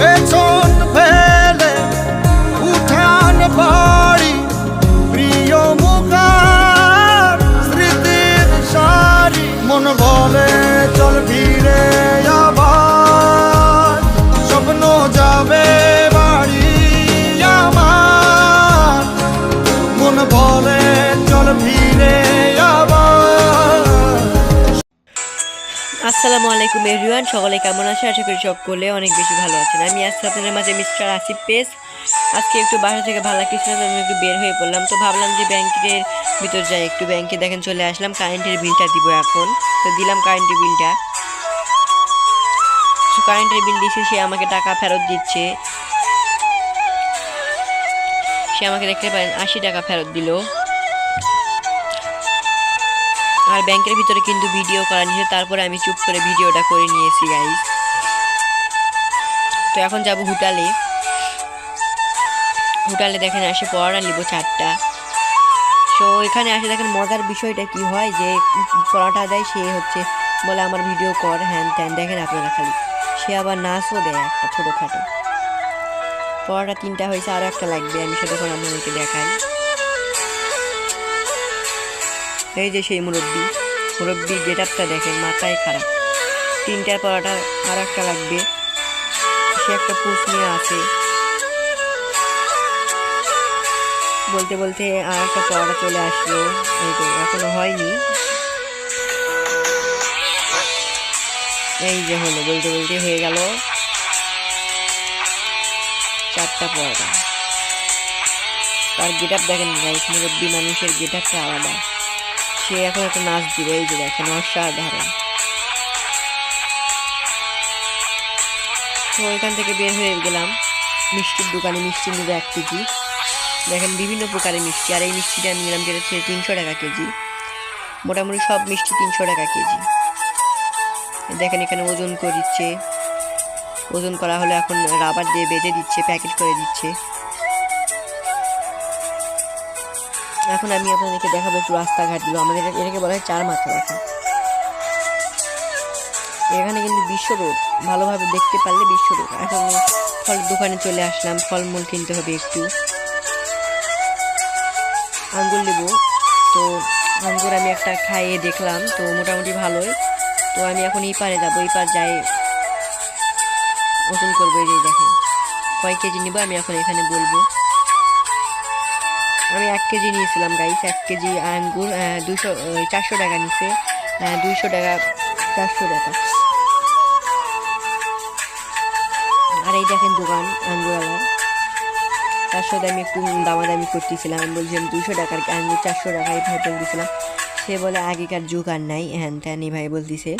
It's আসসালামু আলাইকুম everyone সকলে কেমন আছে আশা করি সকলে অনেক বেশি ভালো আছেন। আমি আজকে আপনাদের মাঝে মিস্টার আসিফ পেস। আজকে একটু বাসা থেকে ভালো লাগতেছিল তো আমি একটু বের হয়ে পড়লাম। তো ভাবলাম যে ব্যাংকের ভিতর যাই, একটু ব্যাংকে দেখেন চলে আসলাম। কারেন্টের বিলটা দিব এখন। তো দিলাম কারেন্টের বিলটা। কারেন্টের বিল দিয়েছে সে আমাকে টাকা ফেরত দিচ্ছে। সে আমাকে দেখতে পারেন, আশি টাকা ফেরত দিল। আর ব্যাংকের ভিতরে কিন্তু ভিডিও করা নিয়েছে তারপরে আমি চুপ করে ভিডিওটা করে নিয়েছি গাইজ তো এখন যাব হোটালে। হোটালে দেখেন, আসে পড়া নিব চারটা। তো এখানে আসে দেখেন, মজার বিষয়টা কি হয় যে পড়াটা দেয়, সে হচ্ছে বলে, আমার ভিডিও কর, হ্যান ত্যান। দেখেন আপনারা খালি। সে আবার নাচও দেয় একটা ছোটোখাটো। পড়াটা তিনটা হয়েছে আরও একটা লাগবে, আমি সেটা করে আপনাদেরকে দেখাই। এই যে সেই মুরব্বী মুরব্বী গেট আপটা দেখেন, মাথায় খারাপ। তিনটার পরাটা আর একটা লাগবে। সে একটা পুষ নিয়ে আছে। বলতে বলতে আর একটা পড়াটা চলে আসলো। এই তো এখনও হয়নি। এই যে হলো, বলতে বলতে হয়ে গেল চারটা পড়াটা তার গেট আপ দেখেন মুরব্বী মানুষের গেট আপটা আলাদা। সে এখন একটা নাচ দিবে, এই যে দেখেন, অসাধারণ। তো ওইখান থেকে বের হয়ে গেলাম মিষ্টির দোকানে, মিষ্টি নেবে এক কেজি। দেখেন, বিভিন্ন প্রকারের মিষ্টি, আর এই মিষ্টিটা আমি নিলাম যেটা হচ্ছে তিনশো টাকা কেজি। মোটামুটি সব মিষ্টি তিনশো টাকা কেজি। দেখেন, এখানে ওজন করে দিচ্ছে ওজন করা হলে এখন রাবার দিয়ে বেঁধে দিচ্ছে, প্যাকেট করে দিচ্ছে। এখন আমি আপনাদেরকে দেখাবো একটু রাস্তাঘাটগুলো আমাদের এটা- এটাকে বলা হয় চার মাথা দেখা এখানে কিন্তু বিশ্ব রোড। ভালোভাবে দেখতে পারলে বিশ্ব রোড। এখন ফল দোকানে চলে আসলাম। ফলমূল কিনতে হবে একটু। আঙ্গুর নেব। তো আঙ্গুর আমি একটা খাইয়ে দেখলাম। তো মোটামুটি ভালোই। তো আমি এখন এই পারে যাব। এই পার যাই ওজন করব। এই যে দেখেন। কয় কেজি নেব আমি এখন এখানে বলব। আমি এক কেজি নিয়েছিলাম গাইস এক কেজি আঙ্গুর দুশো চারশো টাকা নিছে। দুইশো টাকা, চারশো টাকা। আর এই দেখেন দোকান আঙ্গুরওয়ালার তার সাথে আমি একটু দামাদামি করতেছিলাম, আমি বলছিলাম দুশো টাকার আঙ্গুর, চারশো টাকায় ভাই বলতেছিলাম সে বলে, আগেকার যুগ আর নাই। হ্যান ত্যান এই ভাই বলতেছে।